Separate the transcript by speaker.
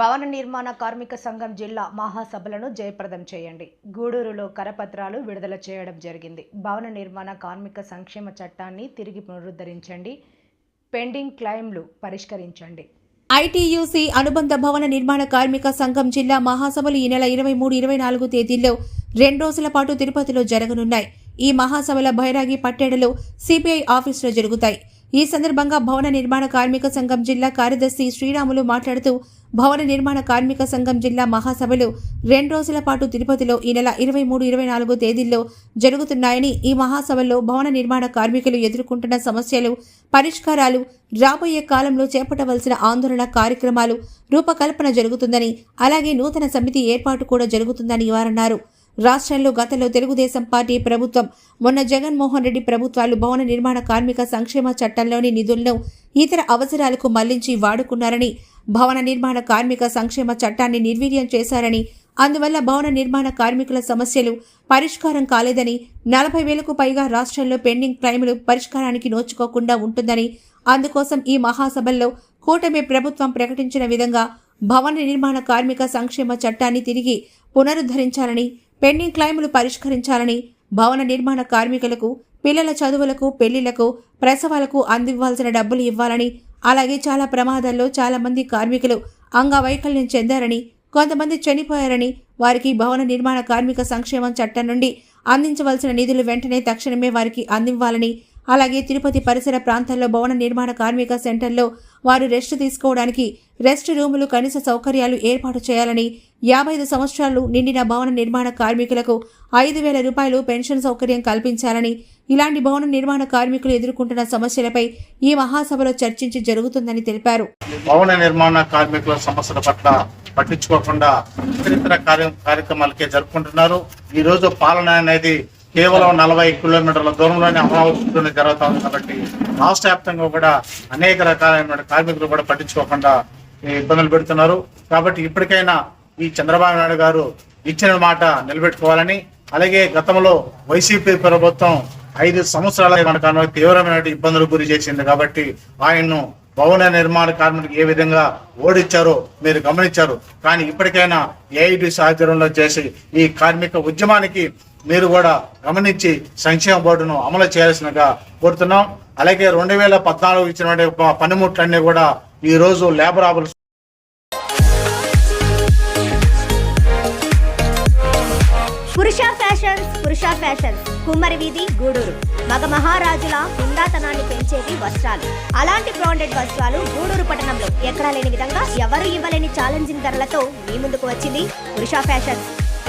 Speaker 1: భవన నిర్మాణ కార్మిక సంఘం జిల్లా మహాసభలను జయప్రదం చేయండి. గూడూరులో కరపత్రాలు విడుదల చేయడం జరిగింది. భవన నిర్మాణ కార్మిక సంక్షేమ చట్టాన్ని తిరిగి పునరుద్ధరించండి. పెండింగ్ క్లెయిమ్లు పరిష్కరించండి.
Speaker 2: ఐటీయూసీ అనుబంధ భవన నిర్మాణ కార్మిక సంఘం జిల్లా మహాసభలు ఈ నెల ఇరవై మూడు ఇరవై నాలుగు తేదీల్లో రెండు రోజుల పాటు తిరుపతిలో జరగనున్నాయి. ఈ మహాసభల బైరాగి పట్టేడలో సిపిఐ ఆఫీసులో జరుగుతాయి. ఈ సందర్భంగా భవన నిర్మాణ కార్మిక సంఘం జిల్లా కార్యదర్శి శ్రీరాములు మాట్లాడుతూ భవన నిర్మాణ కార్మిక సంఘం జిల్లా మహాసభలు రెండు రోజుల పాటు తిరుపతిలో ఈ నెల ఇరవై మూడు ఇరవై నాలుగు తేదీల్లో జరుగుతున్నాయని ఈ మహాసభల్లో భవన నిర్మాణ కార్మికులు ఎదుర్కొంటున్న సమస్యలు పరిష్కారాలు రాబోయే కాలంలో చేపట్టవలసిన ఆందోళన కార్యక్రమాలు రూపకల్పన జరుగుతుందని అలాగే నూతన సమితి ఏర్పాటు కూడా జరుగుతుందని వారన్నారు. రాష్ట్రంలో గతంలో తెలుగుదేశం పార్టీ ప్రభుత్వం మొన్న జగన్మోహన్ రెడ్డి ప్రభుత్వాలు భవన నిర్మాణ కార్మిక సంక్షేమ చట్టంలోని నిధులను ఇతర అవసరాలకు మళ్ళించి వాడుకున్నారని భవన నిర్మాణ కార్మిక సంక్షేమ చట్టాన్ని నిర్వీర్యం చేశారని అందువల్ల భవన నిర్మాణ కార్మికుల సమస్యలు పరిష్కారం కాలేదని నలభై వేలకు పైగా రాష్ట్రంలో పెండింగ్ క్లైములు పరిష్కారానికి నోచుకోకుండా ఉంటుందని అందుకోసం ఈ మహాసభల్లో కూటమి ప్రభుత్వం ప్రకటించిన విధంగా భవన నిర్మాణ కార్మిక సంక్షేమ చట్టాన్ని తిరిగి పునరుద్ధరించాలని పెండింగ్ క్లైములు పరిష్కరించాలని భవన నిర్మాణ కార్మికులకు పిల్లల చదువులకు పెళ్ళిళ్ళకు ప్రసవాలకు అందివ్వాల్సిన డబ్బులు ఇవ్వాలని అలాగే చాలా ప్రమాదాల్లో చాలామంది కార్మికులు అంగవైకల్యం చెందారని కొంతమంది చనిపోయారని వారికి భవన నిర్మాణ కార్మిక సంక్షేమం చట్టం నుండి అందించవలసిన నిధులు వెంటనే తక్షణమే వారికి అందివ్వాలని అలాగే తిరుపతి పరిసర ప్రాంతాల్లో భవన నిర్మాణ కార్మిక సెంటర్లో వారు రెస్ట్ తీసుకోవడానికి రెస్ట్ రూములు కనీస సౌకర్యాలు ఏర్పాటు చేయాలని యాభై ఐదు సంవత్సరాలు నిండిన భవన నిర్మాణ కార్మికులకు ఐదు వేల రూపాయలు పెన్షన్ సౌకర్యం కల్పించాలని ఇలాంటి భవన నిర్మాణ కార్మికులు ఎదుర్కొంటున్న సమస్యలపై ఈ మహాసభలో చర్చించి జరుగుతుందని తెలిపారు.
Speaker 3: భవన నిర్మాణ కార్మికుల సమస్యల పట్ల పట్టించుకోకుండా కార్యక్రమాలకే జరుపుకుంటున్నారు. ఈ రోజు పాలన అనేది కేవలం నలభై కిలోమీటర్ల దూరంలోనే అమరావతిలోనే జరుగుతూ ఉంది కాబట్టి రాష్ట్ర వ్యాప్తంగా కూడా అనేక రకాలైన కార్మికులు కూడా పట్టించుకోకుండా ఈ ఇబ్బందులు పెడుతున్నారు. కాబట్టి ఇప్పటికైనా ఈ చంద్రబాబు నాయుడు గారు ఇచ్చిన మాట నిలబెట్టుకోవాలని అలాగే గతంలో వైసీపీ ప్రభుత్వం ఐదు సంవత్సరాల మనకు తీవ్రమైన ఇబ్బందులకు గురి చేసింది కాబట్టి ఆయన్ను భవన నిర్మాణ కార్మికులకు ఏ విధంగా ఓడించారో మీరు గమనించారు. కానీ ఇప్పటికైనా ఏఐటి ఆధ్వర్యంలో చేసి ఈ కార్మిక ఉద్యమానికి మీరు కూడా గమనించి సంక్షేమ బోర్డును అమలు చేయాల్సినగా కోరుతున్నాం. అలాగే రెండు వేల పద్నాలుగు ఇచ్చినటువంటి ప- పనిముట్లన్నీ కూడా ఈ రోజు labour office
Speaker 4: Purusha fashions Purusha fashions కుమ్మరి వీధి గూడూరు. మగ మహారాజుల హుందాతనాన్ని పెంచేవి వస్త్రాలు. అలాంటి బ్రాండెడ్ వస్త్రాలు గూడూరు పట్టణంలో ఎక్కడా లేని విధంగా ఎవరు ఇవ్వలేని ఛాలెంజింగ్ ధరలతో మీ ముందుకు వచ్చింది పురుష ఫ్యాషన్స్.